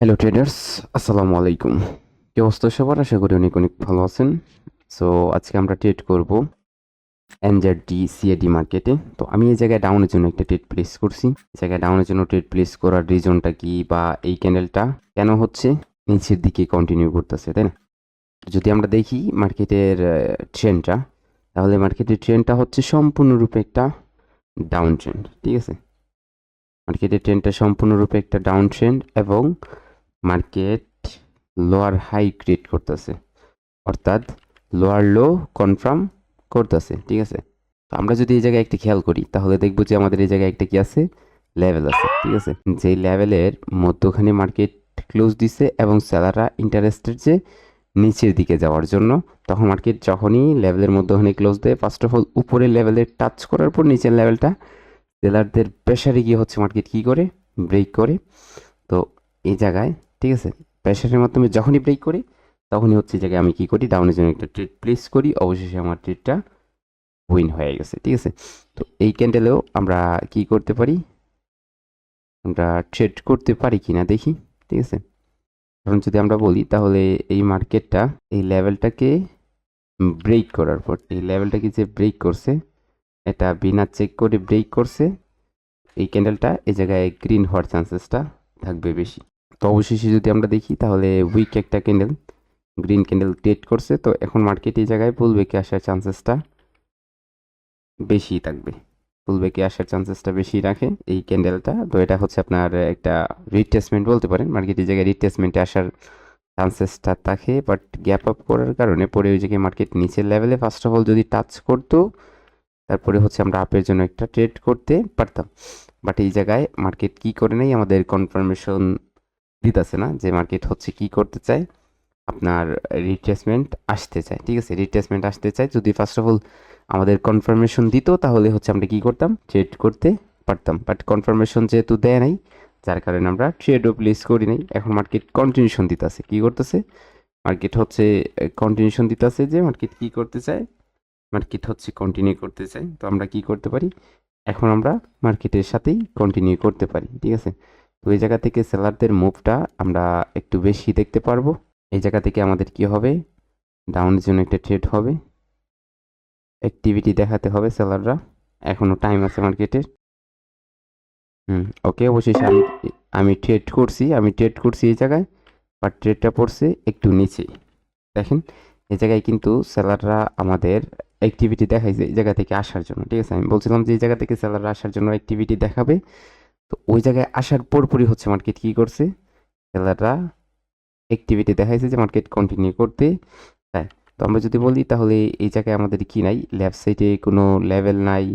Hello traders আসসালামু আলাইকুম কি অবস্থা সবার? আশা করি অনেক অনেক ভালো আছেন। সো আজকে আমরা ট্রেড করব এনজেডি সিএডি মার্কেটে তো আমি এই জায়গায় ডাউনের জন্য একটা ট্রেড প্লেস করছি। জায়গায় ডাউনের জন্য ট্রেড প্লেস করার রিজনটা কি বা এই ক্যান্ডেলটা কেন হচ্ছে? নিচের দিকে কন্টিনিউ করতেছে, তাই না? যদি আমরা দেখি মার্কেটের ট্রেনটা তাহলে মার্কেটের ট্রেনটা হচ্ছে সম্পূর্ণরূপে একটা ডাউন ট্রেন্ড ঠিক আছে? মার্কেটের ট্রেন্ডটা সম্পূর্ণরূপে একটা ডাউন ট্রেন্ড এবং মার্কেট লোয়ার হাই ক্রিয়েট করতেছে। অর্থাৎ লোয়ার লো কনফার্ম করতেছে, ঠিক আছে? তো আমরা যদি এই জায়গায় একটা খেয়াল করি, তাহলে দেখব যে আমাদের এই জায়গায় একটা কি আছে? লেভেল আছে, ঠিক আছে? যেই লেভেলের মধ্যখানে মার্কেট ক্লোজ দিছে এবং সেলাররা ইন্টারেস্টেড যে নিচের দিকে যাওয়ার জন্য, তখন মার্কেট যখনই লেভেলের মধ্যখানে ক্লোজ দেয় ফার্স্ট অফ অল উপরের লেভেলে টাচ করার পর নিচের লেভেলটা সেলারদের প্রেশারে গিয়ে হচ্ছে মার্কেট কী করে? ব্রেক করে। তো এই জায়গায়, ঠিক আছে? প্রেশারের মাধ্যমে যখনই ব্রেক করি, তখনই হচ্ছে এই জায়গায় আমি কী করি? ডাউনের জন্য একটা ট্রেড প্লেস করি। অবশেষে আমার ট্রেডটা উইন হয়ে গেছে, ঠিক আছে? তো এই ক্যান্ডেলেও আমরা কি করতে পারি? আমরা ট্রেড করতে পারি কি না দেখি, ঠিক আছে? কারণ যদি আমরা বলি, তাহলে এই মার্কেটটা এই লেভেলটাকে ব্রেক করার পর, এই লেভেলটাকে যে ব্রেক করছে এটা বিনা চেক করে ব্রেক করছে। এই ক্যান্ডেলটা এই জায়গায় গ্রিন হওয়ার চান্সেসটা থাকবে বেশি। তো অবশেষে যদি আমরা দেখি, তাহলে উইক একটা ক্যান্ডেল গ্রিন ক্যান্ডেল ট্রেড করছে। তো এখন মার্কেট এই জায়গায় পুলবেকে আসার চান্সেসটা বেশি থাকবে। পুলবেকে আসার চান্সেসটা বেশি রাখে এই ক্যান্ডেলটা তো এটা হচ্ছে আপনার একটা রিট্রেসমেন্ট বলতে পারেন। মার্কেট এই জায়গায় রিট্রেসমেন্টে আসার চান্সেসটা থাকে বাট গ্যাপ আপ করার কারণে পরে ওই জায়গায় মার্কেট নিচের লেভেলে ফার্স্ট অফ অল যদি টাচ করতো তারপরে হচ্ছে আমরা আপের জন্য একটা ট্রেড করতে পারতাম। বাট এই জায়গায় মার্কেট কি করে নেই আমাদের কনফার্মেশন দিতেছে না যে মার্কেট হচ্ছে কি করতে চায়। আপনার রিট্রেসমেন্ট আসতে চায়, ঠিক আছে? রিট্রেসমেন্ট আসতে চায়। যদি ফার্স্ট অফ অল আমাদের কনফার্মেশন দিত, তাহলে হচ্ছে আমরা কি করতাম? ট্রেড করতে পারতাম। বাট কনফার্মেশন যেহেতু দেয় নাই, যার কারণে আমরা ট্রেডও প্লেস করি নাই। এখন মার্কেট কন্টিনিউশন দিতেছে। কি করতেছে? মার্কেট হচ্ছে কন্টিনিউশন দিতেছে যে মার্কেট কি করতে চায়? মার্কেট হচ্ছে কন্টিনিউ করতে চাই, তো আমরা কি করতে পারি? এখন আমরা মার্কেটের সাথেই কন্টিনিউ করতে পারি, ঠিক আছে? তো এই জায়গা থেকে সেলারদের মুভটা আমরা একটু বেশি দেখতে পারব। এই জায়গা থেকে আমাদের কি হবে? ডাউনের জন্য একটা ট্রেড হবে। অ্যাক্টিভিটি দেখাতে হবে সেলাররা এখনও টাইম আছে মার্কেটের হুম ওকে অবশেষে আমি আমি ট্রেড করছি, আমি ট্রেড করছি এই জায়গায় বাট ট্রেডটা পড়ছে একটু নিচে। দেখেন, এই জায়গায় কিন্তু সেলাররা আমাদের অ্যাক্টিভিটি দেখাইছে এই জায়গা থেকে আসার জন্য, ঠিক আছে? আমি বলছিলাম যে, এই জায়গা থেকে সেলাররা আসার জন্য অ্যাক্টিভিটি দেখাবে। তো ওই জায়গায় আসার পরপরই হচ্ছে মার্কেট কী করছে? সেলাররা অ্যাক্টিভিটি দেখাইছে যে মার্কেট কন্টিনিউ করতে। হ্যাঁ তো আমরা যদি বলি তাহলে এই জায়গায় আমাদের কি নাই? লেফট সাইডে কোনো লেভেল নাই।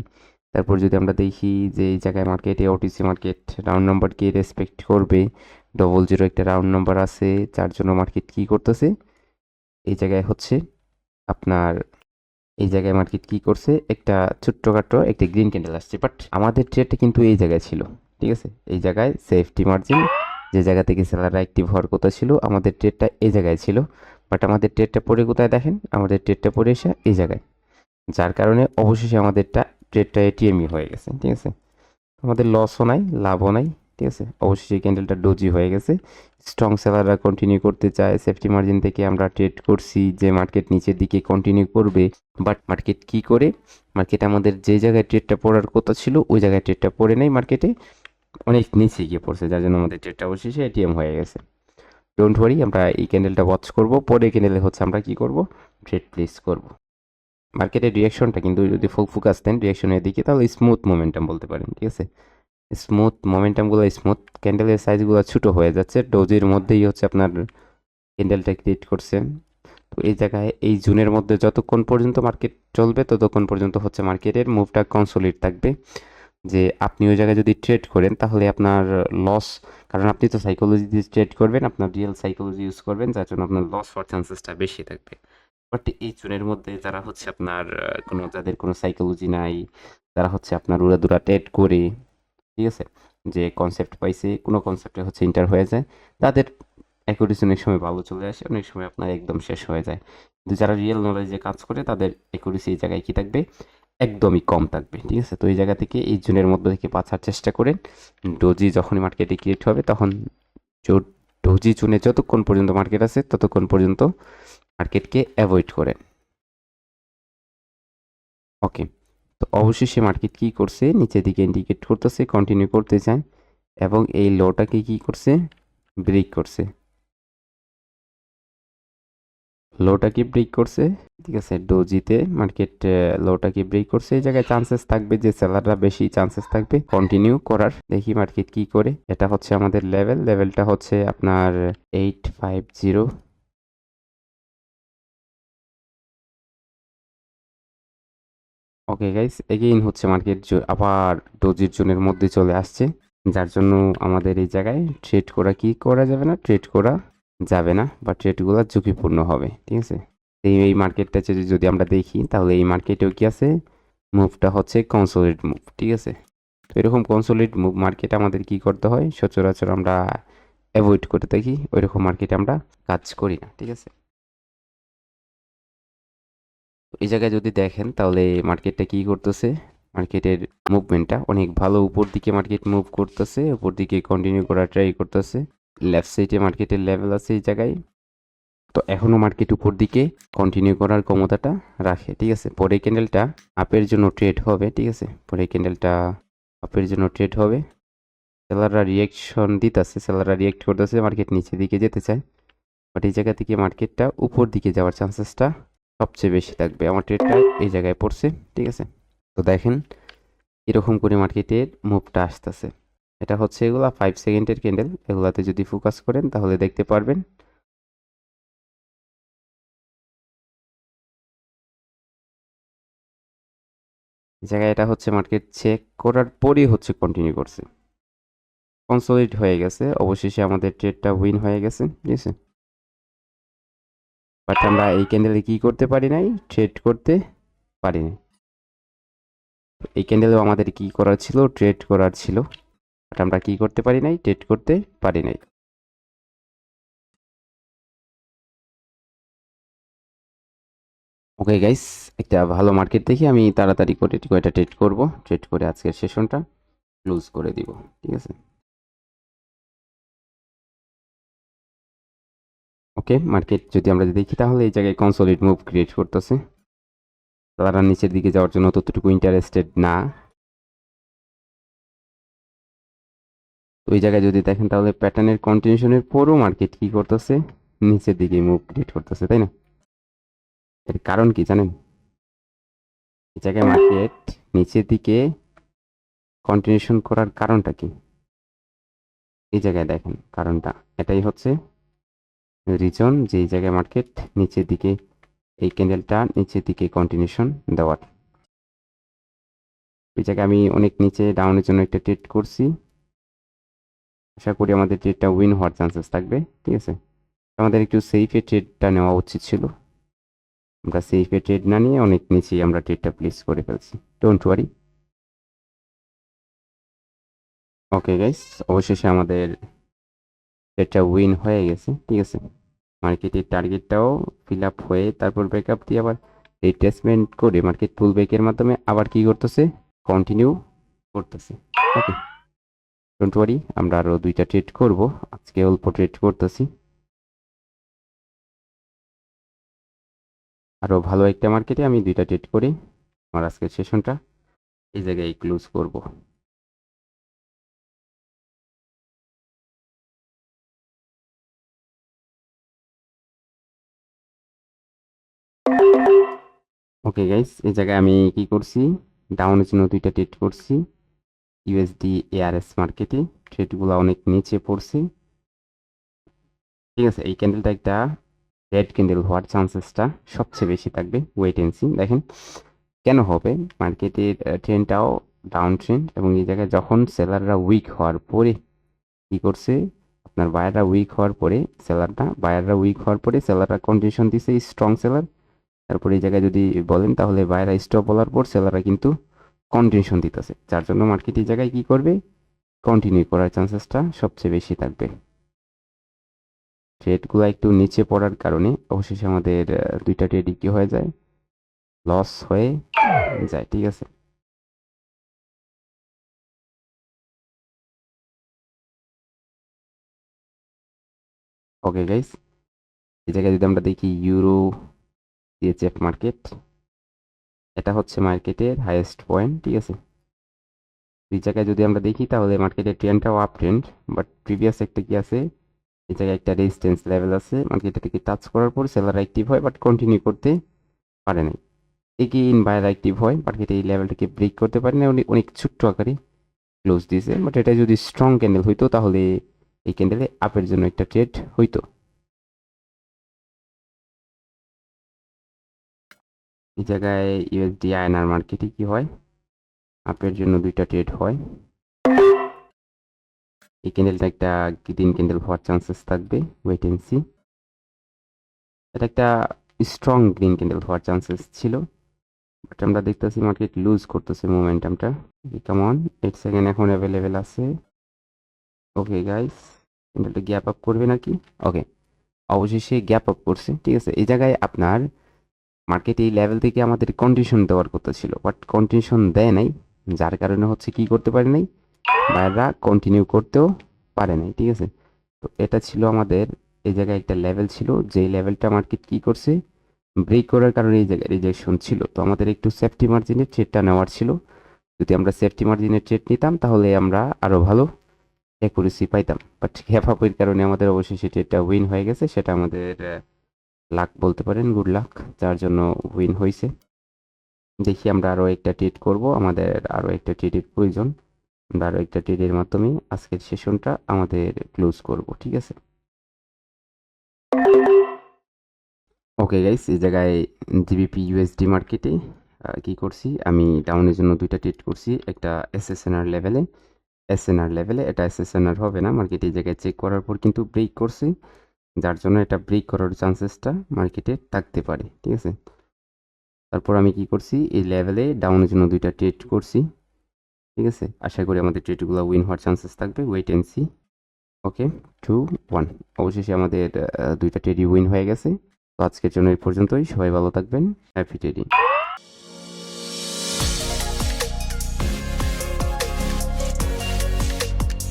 তারপর যদি আমরা দেখি যে, এই জায়গায় মার্কেটে ওটিসি মার্কেট রাউন্ড নাম্বারকে রেসপেক্ট করবে ডবল জিরো একটা রাউন্ড নাম্বার আছে, যার জন্য মার্কেট কী করতেছে? এই জায়গায় হচ্ছে আপনার এই জায়গায় মার্কেট কি করছে? একটা ছোট্টখাটো একটা গ্রিন ক্যান্ডেল আসছে। বাট আমাদের ট্রেডটা কিন্তু এই জায়গায় ছিল, ঠিক আছে? এই জায়গায় সেফটি মার্জিন যে জায়গা থেকে সেলাররা অ্যাক্টিভ হওয়ার কথা ছিল, আমাদের ট্রেডটা এই জায়গায় ছিল। বাট আমাদের ট্রেডটা পড়ে কোথায় দেখেন? আমাদের ট্রেডটা পড়ে এসে এই জায়গায়। যার কারণে অবশেষে আমাদেরটা ট্রেডটা এটিএমই হয়ে গেছে, ঠিক আছে? আমাদের লসও নাই, লাভও নাই। ঠিক আছে? অবশ্যই ক্যান্ডেলটা ডোজি হয়ে গেছে। স্ট্রং সেলাররা কন্টিনিউ করতে চায়। সেফটি মার্জিন থেকে আমরা ট্রেড করছি যে মার্কেট নিচের দিকে কন্টিনিউ করবে। বাট মার্কেট কি করে? মার্কেট আমাদের যে জায়গায় ট্রেডটা পড়ার কথা ছিল, ওই জায়গায় ট্রেডটা পড়ে নেই মার্কেটে অনেক নিচে গিয়ে পড়ছে, যার জন্য আমাদের ট্রেডটা অবশেষে এটিএম হয়ে গেছে। ডোন্ট ওয়ারি আমরা এই ক্যান্ডেলটা ওয়াচ করব। পরে ক্যান্ডেলে হচ্ছে আমরা কি করব? ট্রেড প্লেস করব। মার্কেটের রিয়াকশনটা কিন্তু যদি ফুল ফোকাস দেন রিয়াকশনের দিকে, তাহলে স্মুথ মোমেন্টাম বলতে পারেন, ঠিক আছে? স্মুথ মোমেন্টামগুলো স্মুথ ক্যান্ডেলের সাইজগুলো ছোটো হয়ে যাচ্ছে। ডোজের মধ্যেই হচ্ছে আপনার ক্যান্ডেলটা ক্রিয়েট করছে। তো এই জায়গায়, এই জুনের মধ্যে যতক্ষণ পর্যন্ত মার্কেট চলবে, ততক্ষণ পর্যন্ত হচ্ছে মার্কেটের মুভটা কনসোলিড থাকবে। যে আপনি ওই জায়গায় যদি ট্রেড করেন, তাহলে আপনার লস কারণ আপনি তো সাইকোলজি দিয়ে ট্রেড করবেন, আপনার রিয়েল সাইকোলজি ইউজ করবেন, যার জন্য আপনার লস হওয়ার চান্সেসটা বেশি থাকবে। বাট এই জুনের মধ্যে যারা হচ্ছে আপনার কোনো, যাদের কোনো সাইকোলজি নাই তারা হচ্ছে আপনার উড়াদুরা ট্রেড করে ঠিক আছে? যে কনসেপ্ট পাইছে, কোনো কনসেপ্টে হচ্ছে ইন্টার হয়ে যায়, তাদের অ্যাকুরেসি অনেক সময় ভালো চলে আসে, অনেক সময় আপনার একদম শেষ হয়ে যায়। কিন্তু যারা রিয়েল নলেজে কাজ করে, তাদের অ্যাকুরেসি এই জায়গায় কী থাকবে? একদমই কম থাকবে, ঠিক আছে? তো এই জায়গা থেকে এই জুনের মধ্যে থেকে বাঁচার চেষ্টা করেন। ডোজি যখনই মার্কেটে ক্রিয়েট হবে, তখন ডোজি জোনে যতক্ষণ পর্যন্ত মার্কেট আছে, ততক্ষণ পর্যন্ত মার্কেটকে অ্যাভয়েড করেন। ওকে তো অবশেষে মার্কেট কি করছে? নিচের দিকে ইন্ডিকেট করতেছে কন্টিনিউ করতে চায়। এবং এই লোটাকে কি করছে? ব্রেক করছে। লোটাকে ব্রেক করছে। ঠিক আছে ডোজিতে মার্কেট লোটাকে ব্রেক করছে। এই জায়গায় চান্সেস থাকবে যে সেলাররা বেশি চান্সেস থাকবে। কন্টিনিউ করার। দেখি মার্কেট কি করে। এটা হচ্ছে আমাদের লেভেল লেভেলটা হচ্ছে আপনার eight five zero okay guys again হচ্ছে মার্কেট আবার ডোজির জোনের মধ্যে চলে আসছে, যার জন্য আমাদের এই জায়গায় ট্রেড করা কি করা যাবে না ট্রেড করা যাবে না, বা ট্রেডগুলো ঝুঁকিপূর্ণ হবে, ঠিক আছে? এই এই মার্কেটটা যদি আমরা দেখি, তাহলে এই মার্কেটেও কি আছে? মুভটা হচ্ছে কনসোলিড মুভ ঠিক আছে? তো এরকম কনসোলিড মুভ মার্কেট আমাদের কি করতে হয়? সচরাচর আমরা অ্যাভয়েড করে থাকি ওই রকম মার্কেটে আমরা কাজ করি না, ঠিক আছে? এই জায়গায় যদি দেখেন, তাহলে মার্কেটটা কি করতেছে? মার্কেটের মুভমেন্টটা অনেক ভালো উপর দিকে মার্কেট মুভ করতেছে, উপর দিকে কন্টিনিউ করার ট্রাই করতেছে। লেফট সাইডে মার্কেটের লেভেল আছে এই জায়গায়। তো এখনও মার্কেট উপর দিকে কন্টিনিউ করার ক্ষমতাটা রাখে, ঠিক আছে? পরে ক্যান্ডেলটা আপের জন্য ট্রেড হবে, ঠিক আছে? পরে ক্যান্ডেলটা আপের জন্য ট্রেড হবে। সেলাররা রিয়েকশন দিতেছে সেলাররা রিয়েক্ট করতেছে মার্কেট নিচের দিকে যেতে চায়। বাট এই জায়গা থেকে মার্কেটটা উপর দিকে যাওয়ার চান্সেসটা সবচেয়ে বেশি থাকবে আমার ট্রেডটা এই জায়গায় পড়ছে, ঠিক আছে? তো দেখেন এরকম করে মার্কেটের মুভটা আসতেছে। এটা হচ্ছে এগুলা ফাইভ সেকেন্ডের ক্যান্ডেল এগুলাতে যদি ফোকাস করেন তাহলে দেখতে পারবেন। জায়গায় এটা হচ্ছে মার্কেট চেক করার পরই হচ্ছে কন্টিনিউ করছে। কনসোলিড হয়ে গেছে, অবশেষে আমাদের ট্রেডটা উইন হয়ে গেছে, ঠিক আছে? বাট আমরা এই ক্যান্ডেলে কি করতে পারি নাই? ট্রেড করতে পারি নাই। এই ক্যান্ডেলেও আমাদের কি করার ছিল? ট্রেড করার ছিল। বাট আমরা কি করতে পারি নাই? ট্রেড করতে পারি নাই। ওকে গাইস একটা ভালো মার্কেট দেখি। আমি তাড়াতাড়ি করে কয়টা ট্রেড করব? ট্রেড করে আজকের সেশনটা ক্লোজ করে দিব। ঠিক আছে? ওকে, মার্কেট যদি আমরা দেখি তাহলে এই জায়গায় কনসোলিড মুভ ক্রিয়েট করতেছে। তারা নিচের দিকে যাওয়ার জন্য ততটুকু ইন্টারেস্টেড না। তো ওই জায়গায় যদি দেখেন তাহলে প্যাটার্নের কন্টিনিউশনের পরও মার্কেট কি করতেছে? নিচের দিকে মুভ ক্রিয়েট করতেছে, তাই না? এর কারণ কি জানেন? এই জায়গায় মার্কেট নিচের দিকে কন্টিনিউশন করার কারণটা কি? এই জায়গায় দেখেন কারণটা, এটাই হচ্ছে রিজন যে এই জায়গায় মার্কেট নিচের দিকে এই ক্যান্ডেলটা নিচের দিকে কন্টিনিউশন দেওয়ার। এই জায়গায় আমি অনেক নিচে ডাউনের জন্য একটা ট্রেড করছি। আশা করি আমাদের ট্রেডটা উইন হওয়ার চান্সেস থাকবে, ঠিক আছে? আমাদের একটু সেফে ট্রেডটা নেওয়া উচিত ছিল। আমরা সেফে ট্রেড না নিয়ে অনেক নিচেই আমরা ট্রেডটা প্লেস করে ফেলছি। ডোন্ট ওয়ারি ওকে গাইস অবশেষে আমাদের ট্রেডটা উইন হয়ে গেছে, ঠিক আছে? মার্কেটের টার্গেটটাও ফিল আপ হয়ে তারপর ব্রেকআপ দিয়ে আবার রিট্রেসমেন্ট করে মার্কেট পুল ব্রেকের মাধ্যমে আবার কি করতেছে? কন্টিনিউ করতেছে। ওকে ডোন্ট ওয়ারি আমরা আরও দুইটা ট্রেড করব। আজকে অল্প ট্রেড করতেছি। আরও ভালো একটা মার্কেটে আমি দুইটা ট্রেড করি। আমার আজকের সেশনটা এই জায়গায় ক্লোজ করব। ওকে গাইস এই জায়গায় আমি কি করছি? ডাউনের জন্য দুইটা ট্রেড করছি। ইউএসডি এআরএস মার্কেটে ট্রেডগুলো অনেক নিচে পড়ছে। ঠিক আছে, এই ক্যান্ডেলটা একটা রেড ক্যান্ডেল হওয়ার চান্সেসটা সবচেয়ে বেশি থাকবে। ওয়েট এন্ড সি দেখেন। কেন হবে? মার্কেটের ট্রেনটাও ডাউন ট্রেন্ড এবং এই জায়গায় যখন সেলাররা উইক হওয়ার পরে কি করছে? আপনার বায়াররা উইক হওয়ার পরে সেলারটা বায়াররা উইক হওয়ার পরে সেলাররা কন্ডিশন দিছে স্ট্রং সেলার তারপর এই জায়গায় যদি বলেন, তাহলে বায়াররা স্টপ বলার পর সেলাররা কিন্তু কন্টিনিউশন দিতেছে। যার জন্য মার্কেট এই জায়গায় কি করবে? কন্টিনিউ করার চান্সেসটা সবচেয়ে বেশি থাকবে। ট্রেডগুলো একটু নিচে পড়ার কারণে অবশেষে আমাদের দুইটা ট্রেডই কি হয়ে যায়? লস হয়ে যায়, ঠিক আছে? ওকে গাইস এই জায়গায় যদি আমরা দেখি ইউরো সিএচএফ মার্কেট এটা হচ্ছে মার্কেটের হাইয়েস্ট পয়েন্ট ঠিক আছে? এই জায়গায় যদি আমরা দেখি, তাহলে মার্কেটের ট্রেন্ডটাও আপ ট্রেন্ড বাট প্রিভিয়াস একটা কি আছে? এই জায়গায় একটা রেজিস্ট্যান্স লেভেল আছে মার্কেটে থেকে টাচ করার পর সেলার অ্যাক্টিভ হয় বাট কন্টিনিউ করতে পারে নাই। এগেইন বায়ার অ্যাক্টিভ হয় মার্কেটে এই লেভেলটাকে ব্রেক করতে পারে না অনেক অনেক ছোট্ট আকারে ক্লোজ দিয়েছে বাট এটা যদি স্ট্রং ক্যান্ডেল হইতো, তাহলে এই ক্যান্ডেলে আপের জন্য একটা ট্রেড হইতো। এই জায়গায় ইউএসডি আয়নার মার্কেটে কি হয়? আপের জন্য দুইটা ট্রেড হয়। এই ক্যান্ডেলটা একটা গ্রিন ক্যান্ডেল হওয়ার চান্সেস থাকবে ওয়েট সি এটা একটা স্ট্রং গ্রিন ক্যান্ডেল হওয়ার চান্সেস ছিল। বাট আমরা দেখতেছি মার্কেট লুজ করতেছে মোমেন্টামটা কেমন এইট সেকেন্ড এখন অ্যাভেলেবেল আছে। ওকে গাইস ক্যান্ডেলটা গ্যাপ আপ করবে নাকি? ওকে অবশেষে গ্যাপ আপ করছে। ঠিক আছে, এই জায়গায় আপনার মার্কেট এই লেভেল থেকে আমাদের কন্ডিশন দেওয়ার কথা ছিল। বাট কন্ডিশন দেয় নাই, যার কারণে হচ্ছে কি করতে পারে নাই? বাইররা কন্টিনিউ করতেও পারে নাই, ঠিক আছে? তো এটা ছিল আমাদের, এই জায়গায় একটা লেভেল ছিল যে লেভেলটা মার্কেট কি করছে? ব্রেক করার কারণে এই জায়গায় রিজেকশন ছিল। তো আমাদের একটু সেফটি মার্জিনের ট্রেডটা নেওয়ার ছিল। যদি আমরা সেফটি মার্জিনের ট্রেড নিতাম, তাহলে আমরা আরও ভালো অ্যাকুরেসি পাইতাম। বাট আপের কারণে আমাদের অবশেষে ট্রেডটা উইন হয়ে গেছে, সেটা আমাদের লাক বলতে পারেন গুড লাক যার জন্য উইন হয়েছে দেখি আমরা আরও একটা ট্রিট করব, আমাদের আরও একটা ট্রেডের প্রয়োজন। আমরা আরও একটা ট্রেডের মাধ্যমে আজকের সেশনটা আমাদের ক্লোজ করব, ঠিক আছে? ওকে গাইস এই জায়গায় জিবিপি ইউএসডি মার্কেটে কি করছি? আমি ডাউনের জন্য দুইটা ট্রেড করছি, একটা এসএসএনআর লেভেলে এসএনআর লেভেলে এটা এসএসএনআর হবে না মার্কেট এই জায়গায় চেক করার পর কিন্তু ব্রেক করছে। যার জন্য এটা ব্রেক করার চান্সেসটা মার্কেটে থাকতে পারে, ঠিক আছে? তারপর আমি কি করছি? এই লেভেলে ডাউনের জন্য দুইটা ট্রেড করছি, ঠিক আছে? আশা করি আমাদের ট্রেডগুলো উইন হওয়ার চান্সেস থাকবে। Wait and see okay two one অবশেষে আমাদের দুইটা ট্রেডই উইন হয়ে গেছে। তো আজকের জন্য এই পর্যন্তই। সবাই ভালো থাকবেন। Happy trading